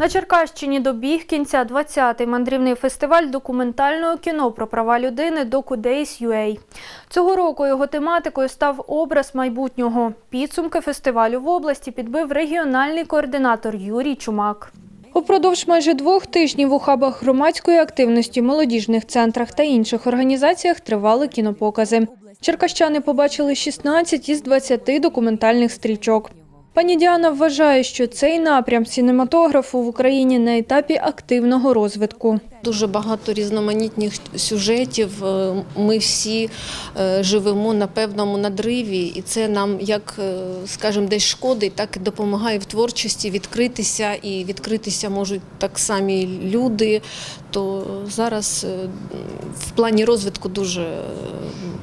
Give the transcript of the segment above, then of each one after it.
На Черкащині добіг кінця 20-й мандрівний фестиваль документального кіно про права людини DocuDays.ua. Цього року його тематикою став образ майбутнього. Підсумки фестивалю в області підбив регіональний координатор Юрій Чумак. Упродовж майже двох тижнів у хабах громадської активності, молодіжних центрах та інших організаціях тривали кінопокази. Черкащани побачили 16 із 20 документальних стрічок. Пані Діана вважає, що цей напрям синематографу в Україні на етапі активного розвитку. Дуже багато різноманітних сюжетів. Е, Ми всі е, живемо на певному надриві, і це нам, як е, скажімо, десь шкодить, так і допомагає в творчості відкритися, і відкритися можуть так самі люди. То зараз в плані розвитку дуже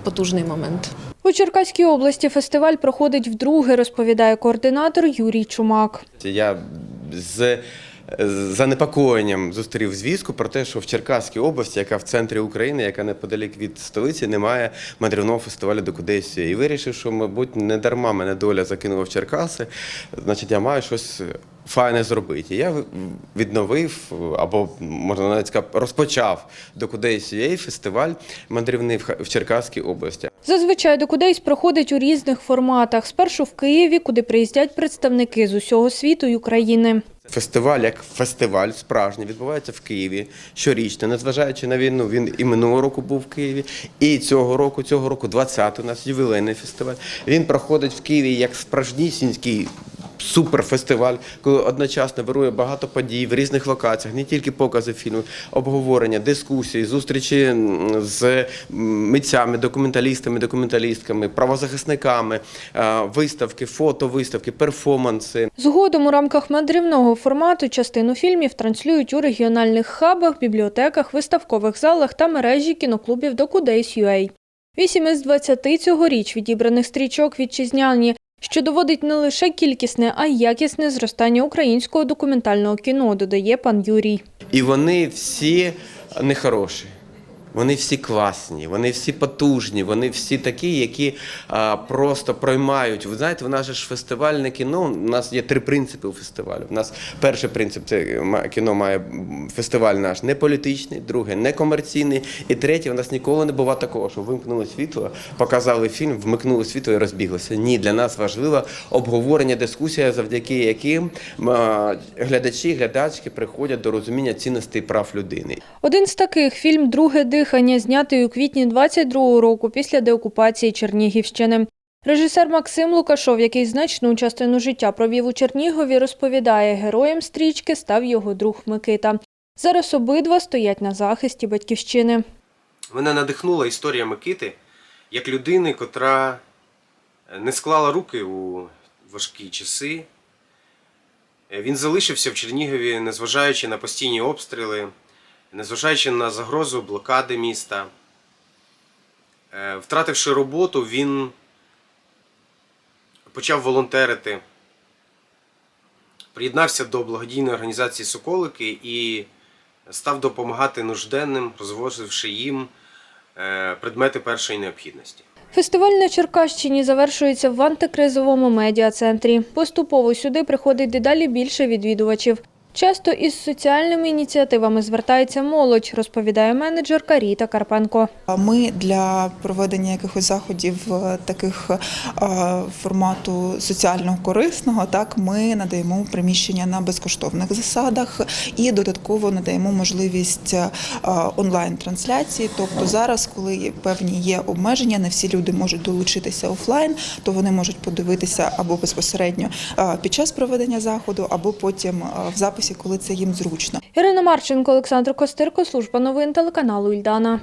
потужний момент. У Черкаській області фестиваль проходить вдруге, розповідає координатор Юрій Чумак. Я з занепокоєнням зустрів звістку про те, що в Черкаській області, яка в центрі України, яка неподалік від столиці, немає мандрівного фестивалю Докудесія. І вирішив, що, мабуть, не дарма мене доля закинула в Черкаси, значить, я маю щось файне зробити. І я відновив, або можна навіть сказати, розпочав Докудесія фестиваль мандрівний в Черкаській області. Зазвичай Докудейс проходить у різних форматах. Спершу в Києві, куди приїздять представники з усього світу й України. Фестиваль як фестиваль справжній відбувається в Києві щорічно, незважаючи на війну. Він і минулого року був в Києві, і цього року, цього року 20 у нас ювілейний фестиваль. Він проходить в Києві як справжнісінький суперфестиваль, коли одночасно вирує багато подій в різних локаціях, не тільки покази фільмів, обговорення, дискусії, зустрічі з митцями, документалістами, документалістками, правозахисниками, е, виставки, фотовиставки, перформанси. Згодом у рамках мандрівного формату частину фільмів транслюють у регіональних хабах, бібліотеках, виставкових залах та мережі кіноклубів Докудейс.ua. Вісім із 20 цьогоріч відібраних стрічок вітчизняні, що доводить не лише кількісне, а й якісне зростання українського документального кіно, додає пан Юрій. І вони всі нехороші. Вони всі класні, вони всі потужні, вони всі такі, які а, просто проймають. Ви знаєте, в нас ж фестивальне кіно. У нас є три принципи у фестивалю. У нас перший принцип це кіно має фестиваль наш не політичний, друге не комерційний. І третє, у нас ніколи не буває такого, що вимкнули світло, показали фільм, вмикнули світло і розбіглося. Ні, для нас важливо обговорення, дискусія, завдяки яким глядачі, глядачки приходять до розуміння цінностей прав людини. Один з таких фільм Друге дихання, знятий у квітні 22-го року після деокупації Чернігівщини. Режисер Максим Лукашов, який значну частину життя провів у Чернігові, розповідає, героєм стрічки став його друг Микита. Зараз обидва стоять на захисті батьківщини. Мене надихнула історія Микити як людини, котра не склала руки у важкі часи. Він залишився в Чернігові, незважаючи на постійні обстріли, незважаючи на загрозу блокади міста. Е, Втративши роботу, він почав волонтерити, приєднався до благодійної організації Соколики і став допомагати нужденним, розвозивши їм е, предмети першої необхідності. Фестиваль на Черкащині завершується в антикризовому медіа-центрі. Поступово сюди приходить дедалі більше відвідувачів. Часто із соціальними ініціативами звертається молодь, розповідає менеджерка Ріта Карпенко. Ми для проведення якихось заходів е, таких е, формату соціально корисного, так ми надаємо приміщення на безкоштовних засадах і додатково надаємо можливість е, онлайн трансляції. Тобто зараз, коли певні є обмеження, не всі люди можуть долучитися офлайн, то вони можуть подивитися або безпосередньо під час проведення заходу, або потім в записі, коли це їм зручно. Ірина Марченко, Олександр Костирко, служба новин телеканалу Ільдана.